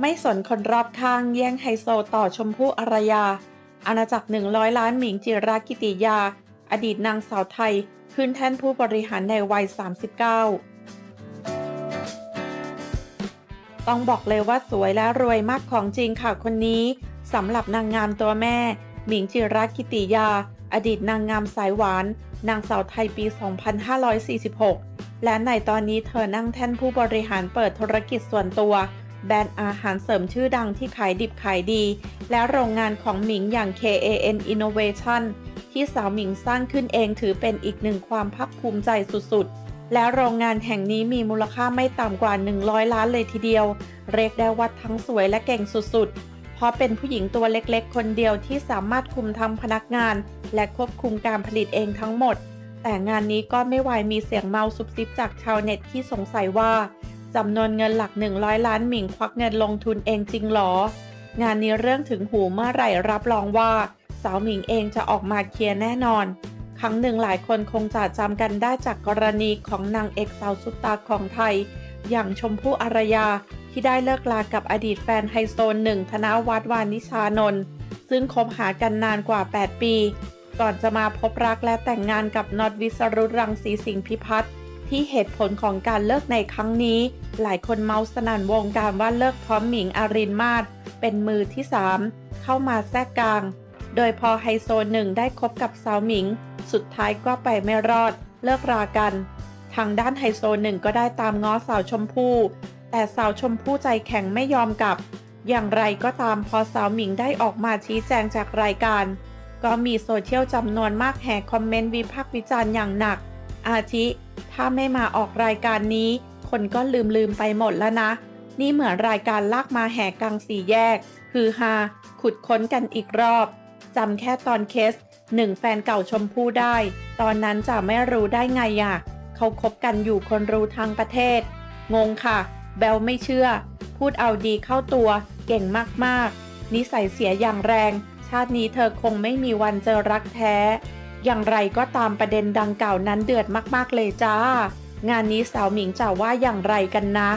ไม่สนคนรอบข้างแย่งไฮโซต่อชมพู่อารยา อาณาจักร 100 ล้านหมิงจิรากิติยา อดีตนางสาวไทย ขึ้นแท่นผู้บริหารในวัย 39 ต้องบอกเลยว่าสวยและรวยมากของจริงค่ะคนนี้สำหรับนางงามตัวแม่ หมิงจิรากิติยา อดีตนางงามสายหวาน นางสาวไทยปี 2546 และในตอนนี้เธอนั่งแท่นผู้บริหารเปิดธุรกิจส่วนตัว แบรนด์อาหารเสริมชื่อดังที่ขายดิบขายดี และโรงงานของหมิงอย่าง KAN Innovation ที่สาวหมิงสร้างขึ้นเองถือเป็นอีกหนึ่งความภาคภูมิใจสุดๆ และโรงงานแห่งนี้มีมูลค่าไม่ต่ำกว่า 100 ล้านเลยทีเดียว เรียกได้ว่าทั้งสวยและเก่งสุดๆ เพราะเป็นผู้หญิงตัวเล็กๆ คนเดียวที่สามารถคุมทั้งพนักงาน และควบคุมการผลิตเองทั้งหมด แต่งานนี้ก็ไม่วายมีเสียงเมาซุบซิบจากชาวเน็ตที่สงสัยว่าจำนวนเงินหลัก 100 ล้านหมิงควักเงินลงทุนเองจริงหรอ งานนี้เรื่องถึงหูเมื่อไหร่รับรองว่า สาวหมิงเองจะออกมาเคลียร์แน่นอน ครั้งหนึ่งหลายคนคงจะจำกันได้จากกรณีของนางเอกสาวซุปตาของไทย อย่างชมพู่อารยา ที่ได้เลิกลากับอดีตแฟนไฮโซหนึ่งธนวัฒน์วานิชานนท์ซึ่งคบหากันนานกว่า 8 ปี ก่อนจะมาพบรักและแต่งงานกับน็อตวิสรุตรังสีสิงห์พิพัฒน์ที่เหตุผลของการเลิกในครั้งนี้ หลายคนเมาส์สนั่นวงการว่าเลิกพร้อมหมิงอารินมาศเป็นมือที่ 3 เข้ามาแทรกกลาง โดยพอไฮโซหนึ่งได้คบกับสาวหมิง สุดท้ายก็ไปไม่รอด เลิกรากัน ทางด้านไฮโซหนึ่งก็ได้ตามง้อสาวชมพู่ แต่สาวชมพู่ใจแข็งไม่ยอมกลับ อย่างไรก็ตามพอสาวหมิงได้ออกมาชี้แจงจากรายการ ก็มีโซเชียลจำนวนมากแห่คอมเมนต์วิพากษ์วิจารณ์อย่างหนัก อาทิ ถ้าไม่มาออกรายการนี้ คนก็ลืมลืมไปหมดแล้วนะ นี่เหมือนรายการลากมาแห่กลางสี่แยกคือฮาขุดค้นกันอีกรอบจำแค่ตอนเคสหนึ่งแฟนเก่าชมพู่ได้ ตอนนั้นจะไม่รู้ได้ไงอะ่ะเขาคบกันอยู่คนรู้ทางประเทศ งงค่ะ แบลไม่เชื่อ พูดเอาดีเข้าตัว เก่งมากๆ นิสัยเสียอย่างแรง ชาตินี้เธอคงไม่มีวันเจอรักแท้ อย่างไรก็ตามประเด็นดังกล่าวนั้นเดือดมากๆเลยจ้า งานนี้สาวหมิงจะว่าอย่างไรกันนะ